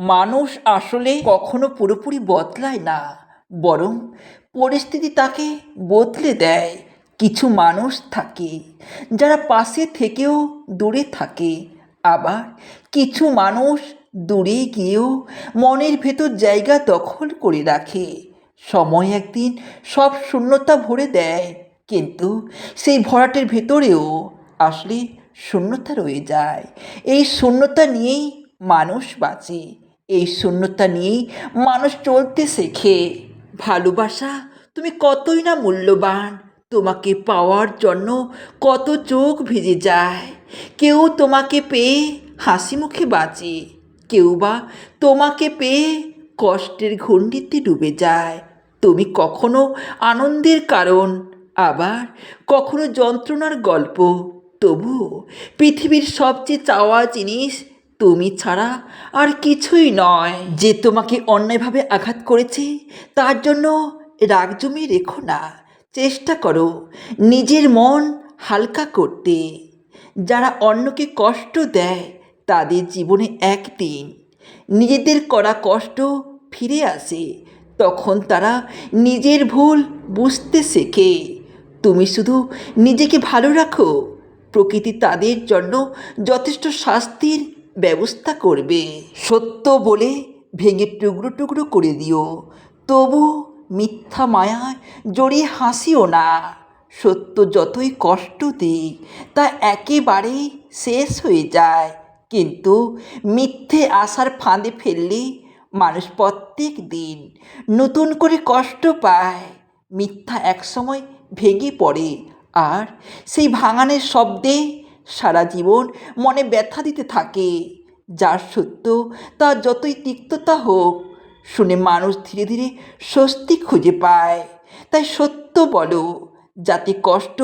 মানুষ আসলে কখনো পুরোপুরি বদলায় না, বরং পরিস্থিতি তাকে বদলে দেয়। কিছু মানুষ থাকে যারা পাশে থেকেও দূরে থাকে, আবার কিছু মানুষ দূরে গিয়েও মনের ভেতর জায়গা দখল করে রাখে। সময় একদিন সব শূন্যতা ভরে দেয়, কিন্তু সেই ভরাটের ভেতরেও আসলে শূন্যতা রয়ে যায়। এই শূন্যতা নিয়েই মানুষ বাঁচে। এই শূন্যতা নিয়েই মানুষ চলতে শেখে। ভালোবাসা, তুমি কতই না মূল্যবান, তোমাকে পাওয়ার জন্য কত চোখ ভিজে যায়। কেউ তোমাকে পেয়ে হাসি মুখে বাঁচে কেউ বা তোমাকে পেয়ে কষ্টের ঘণ্ডিতে ডুবে যায়। তুমি কখনো আনন্দের কারণ, আবার কখনো যন্ত্রণার গল্প। তবু পৃথিবীর সবচেয়ে চাওয়া জিনিস তুমি ছাড়া আর কিছুই নয়। যে তোমাকে অন্যায়ভাবে আঘাত করেছে, তার জন্য রাগ জমিয়ে রেখো না। চেষ্টা করো নিজের মন হালকা করতে। যারা অন্যকে কষ্ট দেয়, তাদের জীবনে একদিন নিজেদের করা কষ্ট ফিরে আসে। তখন তারা নিজের ভুল বুঝতে শেখে। তুমি শুধু নিজেকে ভালো রাখো। প্রকৃতি তাদের জন্য যথেষ্ট শাস্তির ব্যবস্থা করবে। সত্য বলে ভেঙে টুকরো টুকরো করে দিও। তবু মিথ্যা মায়ায় জড়িয়ে হাসিও না। সত্য যতই কষ্ট দিক, তা একেবারেই শেষ হয়ে যায়। কিন্তু মিথ্যে আসার ফাঁদে ফেললে মানুষ প্রত্যেক দিন নতুন করে কষ্ট পায়। মিথ্যা একসময় ভেঙে পড়ে, আর সেই ভাঙানের শব্দে সারা জীবন মনে ব্যথা দিতে থাকে। যার সত্য তার যতই তিক্ততা হোক, শুনে মানুষ ধীরে ধীরে স্বস্তি খুঁজে পায়। তাই সত্য বলো, যাতে কষ্ট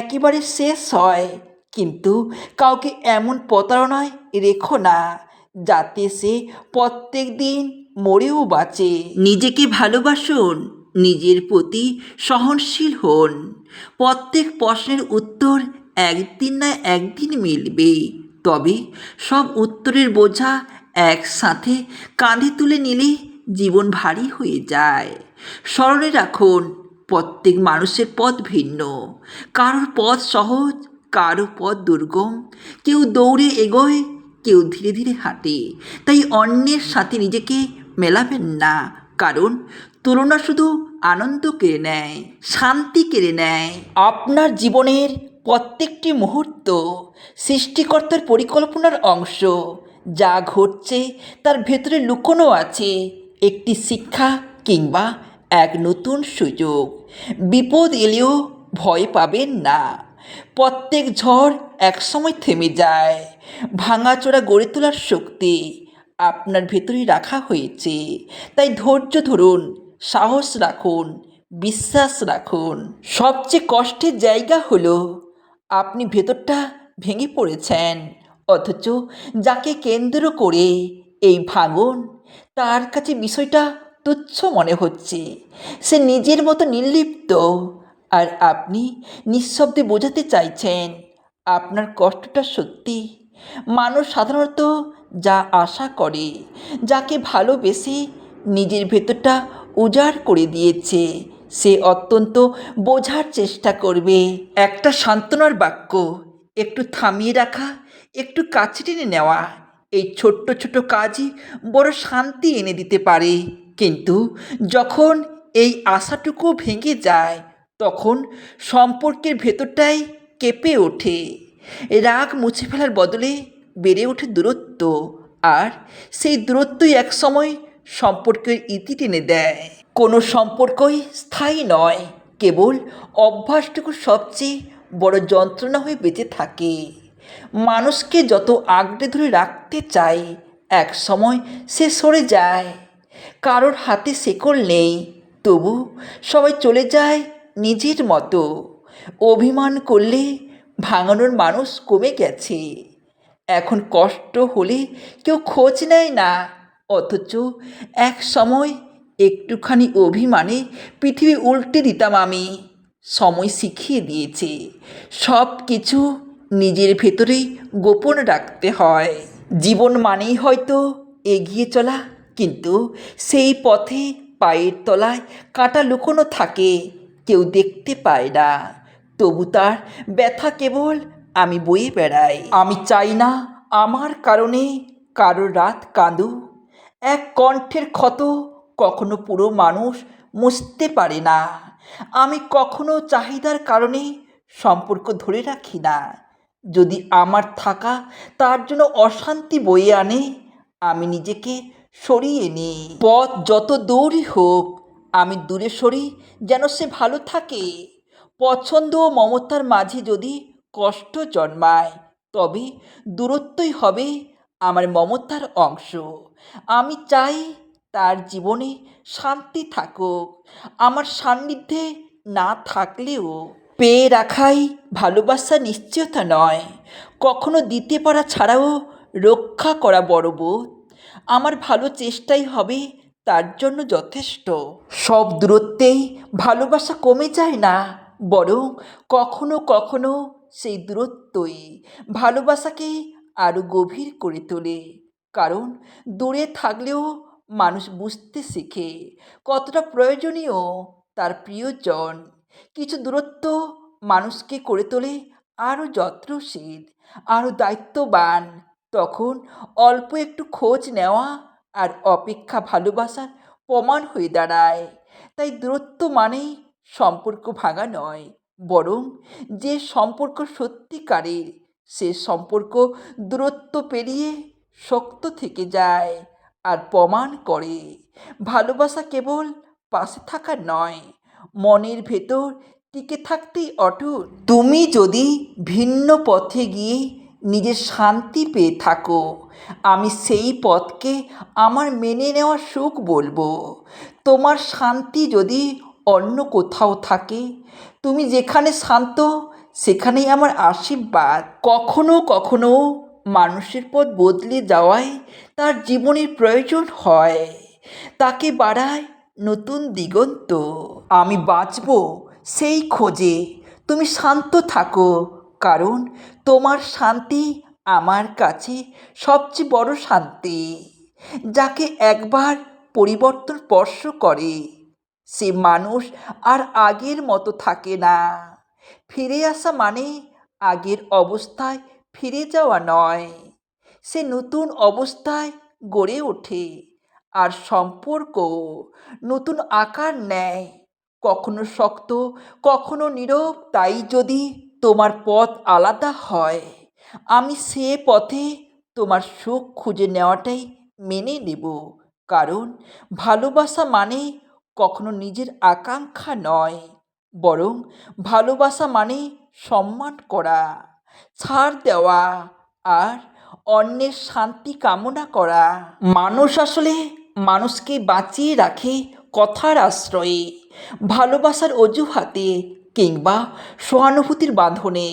একেবারে শেষ হয়, কিন্তু কাউকে এমন প্রতারণায় রেখো না, যাতে সে প্রত্যেক দিন মরেও বাঁচে। নিজেকে ভালোবাসুন, নিজের প্রতি সহনশীল হন। প্রত্যেক প্রশ্নের উত্তর একদিন না একদিন মিলবে। তবে সব উত্তরের বোঝা একসাথে কাঁধে তুলে নিলে জীবন ভারী হয়ে যায়। স্মরণে রাখুন, প্রত্যেক মানুষের পথ ভিন্ন। কারোর পথ সহজ কারও পথ দুর্গম। কেউ দৌড়ে এগোয়, কেউ ধীরে ধীরে হাঁটে। তাই অন্যের সাথে নিজেকে মেলাবেন না, কারণ তুলনা শুধু আনন্দ কেড়ে নেয়, শান্তি কেড়ে নেয়। আপনার জীবনের প্রত্যেকটি মুহূর্ত সৃষ্টিকর্তার পরিকল্পনার অংশ। যা ঘটছে, তার ভেতরে লুকোনো আছে একটি শিক্ষা কিংবা এক নতুন সুযোগ। বিপদ এলেও ভয় পাবেন না। প্রত্যেক ঝড় একসময় থেমে যায়। ভাঙাচোরা গড়ে তোলার শক্তি আপনার ভেতরেই রাখা হয়েছে। তাই ধৈর্য ধরুন, সাহস রাখুন, বিশ্বাস রাখুন। সবচেয়ে কষ্টের জায়গা হলো আপনি ভেতরটা ভেঙে পড়েছেন, অথচ যাকে কেন্দ্র করে এই ভাঙন, তার কাছে বিষয়টা তুচ্ছ মনে হচ্ছে। সে নিজের মতো নির্লিপ্ত। আর আপনি নিঃশব্দে বোঝাতে চাইছেন, আপনার কষ্টটা সত্যি। মানুষ সাধারণত যা আশা করে, যাকে ভালোবেসে নিজের ভেতরটা উজাড় করে দিয়েছে সে অত্যন্ত বোঝার চেষ্টা করবে। একটা সান্ত্বনার বাক্য, একটু থামিয়ে রাখা, একটু কাছে টেনে নেওয়া, এই ছোট্ট ছোট কাজই বড় শান্তি এনে দিতে পারে। কিন্তু যখন এই আশাটুকু ভেঙে যায়, তখন সম্পর্কের ভেতরটাই কেঁপে ওঠে। রাগ মুছে ফেলার বদলে বেড়ে ওঠে দূরত্ব, আর সেই দূরত্বই একসময় সম্পর্কের ইতি টেনে দেয়। কোনো সম্পর্কই স্থায়ী নয়, কেবল অভ্যাসটুকু সবচেয়ে বড় যন্ত্রণা হয়ে বেঁচে থাকে। মানুষকে যত আঁকড়ে ধরে রাখতে চায় এক সময় সে সরে যায়। কারোর হাতে শেকল নেই, তবু সবাই চলে যায় নিজের মতো। অভিমান করলে ভাঙানোর মানুষ কমে গেছে। এখন কষ্ট হলে কেউ খোঁজ নেয় না, অথচ এক সময় একটুখানি অভিমানে পৃথিবী উল্টে দিতাম আমি। সময় শিখিয়ে দিয়েছে। সব কিছু নিজের ভেতরেই গোপন রাখতে হয়। জীবন মানেই হয়তো এগিয়ে চলা, কিন্তু সেই পথে পায়ের তলায় কাঁটা লুকোনো থাকে, কেউ দেখতে পায় না। তবু তার ব্যথা কেবল আমি বয়ে বেড়াই। আমি চাই না আমার কারণে কারও রাত কাঁদুক। এক কণ্ঠের ক্ষত কখনো পুরো মানুষ মুছতে পারে না। আমি কখনো চাহিদার কারণে সম্পর্ক ধরে রাখি না। যদি আমার থাকা তার জন্য অশান্তি বয়ে আনে, আমি নিজেকে সরিয়ে নিই। পথ যত দূরই হোক, আমি দূরে সরি যেন সে ভালো থাকে। পছন্দ ও মমতার মাঝে যদি কষ্ট জন্মায়, তবে দূরত্বই হবে আমার মমতার অংশ। আমি চাই তার জীবনে শান্তি থাকুক, আমার সান্নিধ্যে না থাকলেও। পেয়ে রাখাই ভালোবাসা নিশ্চয়তা নয়, কখনো দিতে পারা ছাড়াও রক্ষা করা বড় বোধ। আমার ভালো চেষ্টাই হবে তার জন্য যথেষ্ট। সব দূরত্বেই ভালোবাসা কমে যায় না, বরং কখনো কখনো সেই দূরত্বই ভালোবাসাকে আরও গভীর করে তোলে। কারণ দূরে থাকলেও মানুষ বুঝতে শেখে কতটা প্রয়োজনীয় তার প্রিয়জন। কিছু দূরত্ব মানুষকে করে তোলে, আরও যত্নশীল, আরও দায়িত্ববান। তখন অল্প একটু খোঁজ নেওয়া আর অপেক্ষা ভালোবাসার প্রমাণ হয়ে দাঁড়ায়। তাই দূরত্ব মানেই সম্পর্ক ভাঙা নয়, বরং যে সম্পর্ক সত্যিকারের, সে সম্পর্ক দূরত্ব পেরিয়ে শক্ত থেকে যায়। আর প্রমাণ করে। ভালোবাসা কেবল পাশে থাকা নয়, মনের ভেতর টিকে থাকতেই অটুট। তুমি যদি ভিন্ন পথে গিয়ে নিজের শান্তি পেয়ে থাকো, আমি সেই পথকে আমার মেনে নেওয়া সুখ বলব। তোমার শান্তি যদি অন্য কোথাও থাকে, তুমি যেখানে শান্ত, সেখানেই আমার আশীর্বাদ। কখনো কখনো মানুষের পথ বদলে যাওয়ায় তার জীবনের প্রয়োজন হয়। তাকে বাড়ায় নতুন দিগন্ত। আমি বাঁচব সেই খোঁজে। তুমি শান্ত থাকো, কারণ তোমার শান্তি আমার কাছে সবচেয়ে বড় শান্তি, যাকে একবার পরিবর্তন স্পর্শ করে। সে মানুষ আর আগের মতো থাকে না। ফিরে আসা মানে আগের অবস্থায় ফিরে যাওয়া নয়। সে নতুন অবস্থায় গড়ে ওঠে আর সম্পর্ক নতুন আকার নেয়। কখনো শক্ত, কখনো নীরব, তাই যদি তোমার পথ আলাদা হয়, আমি সে পথে তোমার সুখ খুঁজে নেওয়াটাই মেনে নেব। কারণ ভালোবাসা মানে কখনো নিজের আকাঙ্ক্ষা নয়, বরং ভালোবাসা মানে সম্মান করা। ছাড় দেওয়া আর অন্যের শান্তি কামনা করা। মানুষ আসলে মানুষকে বাঁচিয়ে রাখে কথার আশ্রয়ে, ভালোবাসার অজুহাতে কিংবা সহানুভূতির বাঁধনে।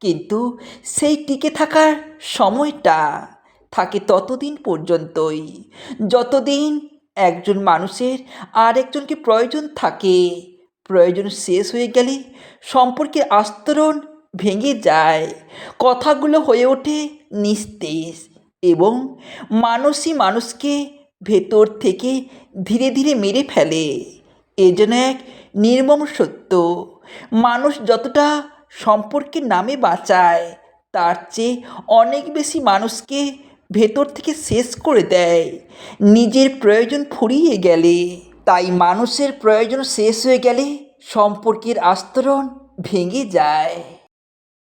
কিন্তু সেই টিকে থাকার সময়টা থাকে ততদিন পর্যন্তই। যতদিন একজন মানুষের আর একজনকে প্রয়োজন থাকে, প্রয়োজন শেষ হয়ে গেলে সম্পর্কের আস্তরণ ভেঙে যায়। কথাগুলো হয়ে ওঠে নিস্তেজ এবং মানুষই মানুষকে ভেতর থেকে ধীরে ধীরে মেরে ফেলে। এ যেন এক নির্মম সত্য। মানুষ যতটা সম্পর্কের নামে বাঁচায়, তার চেয়ে অনেক বেশি মানুষকে ভেতর থেকে শেষ করে দেয়। নিজের প্রয়োজন ফুরিয়ে গেলে। তাই মানুষের প্রয়োজন শেষ হয়ে গেলে সম্পর্কের আস্তরণ ভেঙে যায়।